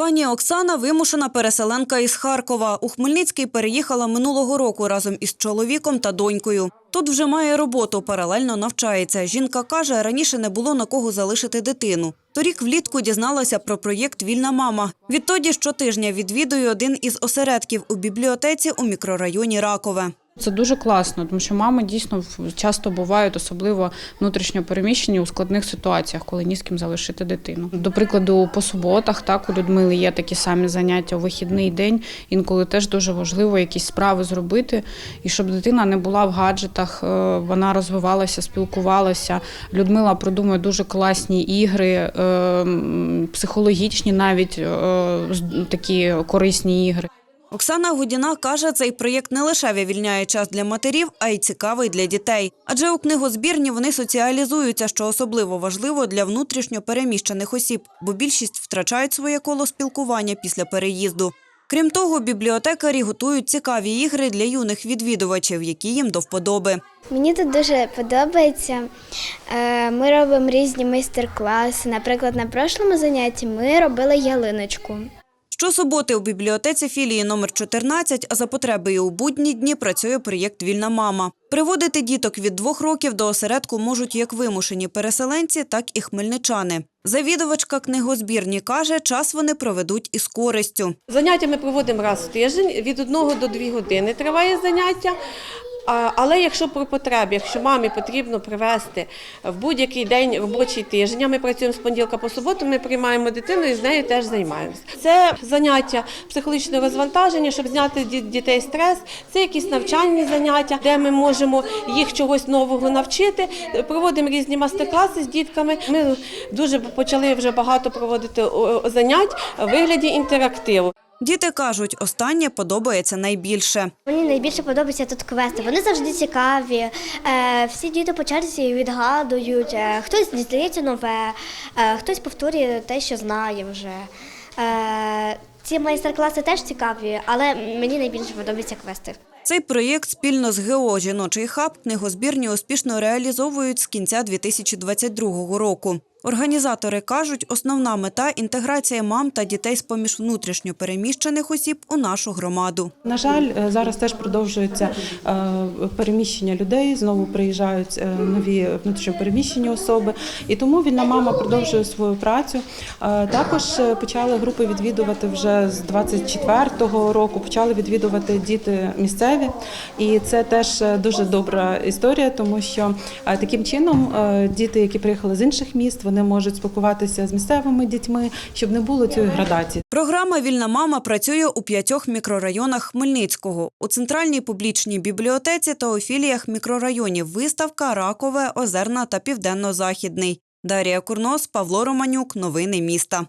Пані Оксана вимушена переселенка із Харкова. У Хмельницький переїхала минулого року разом із чоловіком та донькою. Тут вже має роботу, паралельно навчається. Жінка каже, раніше не було на кого залишити дитину. Торік влітку дізналася про проєкт Вільна мама. Відтоді щотижня відвідує один із осередків у бібліотеці у мікрорайоні Ракове. Це дуже класно, тому що мами дійсно часто бувають, особливо внутрішньо переміщені у складних ситуаціях, коли ні з ким залишити дитину. До прикладу, по суботах так у Людмили є такі самі заняття у вихідний день. Інколи теж дуже важливо якісь справи зробити, і щоб дитина не була в гаджетах, е, вона розвивалася, спілкувалася. Людмила продумує дуже класні ігри, е, психологічні, навіть е, такі корисні ігри. Оксана Гудіна каже, цей проєкт не лише вивільняє час для матерів, а й цікавий для дітей. Адже у книгозбірні вони соціалізуються, що особливо важливо для внутрішньо переміщених осіб, бо більшість втрачають своє коло спілкування після переїзду. Крім того, бібліотекарі готують цікаві ігри для юних відвідувачів, які їм до вподоби. Мені тут дуже подобається. Е, Ми робимо різні майстер-класи. Наприклад, на прошлому занятті ми робили ялиночку. Щосуботи у бібліотеці філії номер 14, а за потреби і у будні дні працює проєкт Вільна мама. Приводити діток від двох років до осередку можуть як вимушені переселенці, так і хмельничани. Завідувачка книгозбірні каже, час вони проведуть із користю. Заняття ми проводимо раз в тиждень, від 1 до 2 години триває заняття. Але якщо про потреби, якщо мамі потрібно привезти в будь-який день робочий тиждень, ми працюємо з понеділка по суботу, ми приймаємо дитину і з нею теж займаємося. Це заняття психологічного розвантаження, щоб зняти дітей стрес. Це якісь навчальні заняття, де ми можемо їх чогось нового навчити. Проводимо різні мастер-класи з дітками. Ми дуже почали вже багато проводити занять в вигляді інтерактиву. Діти кажуть, останнє подобається найбільше. Мені найбільше подобаються тут квести. Вони завжди цікаві. Е, Всі діти по черзі відгадують. Е, Хтось дізнається нове, е, хтось повторює те, що знає вже. Ці майстер-класи теж цікаві, але мені найбільше подобаються квести. Цей проєкт спільно з ГО «Жіночий хаб» книгозбірні успішно реалізовують з кінця 2022 року. Організатори кажуть, основна мета – інтеграція мам та дітей з-поміж внутрішньо переміщених осіб у нашу громаду. На жаль, е, зараз теж продовжується е, переміщення людей. Знову приїжджають е, нові внутрішньо переміщені особи, і тому вільна мама продовжує свою працю. Також почали групи відвідувати вже з 24-го року. Почали відвідувати діти місцеві, і це теж дуже добра історія, тому що таким чином діти, які приїхали з інших міст, вони можуть спілкуватися з місцевими дітьми, щоб не було цієї градації. Програма «Вільна мама» працює у п'ятьох мікрорайонах Хмельницького. У центральній публічній бібліотеці та у філіях мікрорайонів Виставка, Ракове, Озерна та Південно-Західний. Дарія Курнос, Павло Романюк. Новини міста.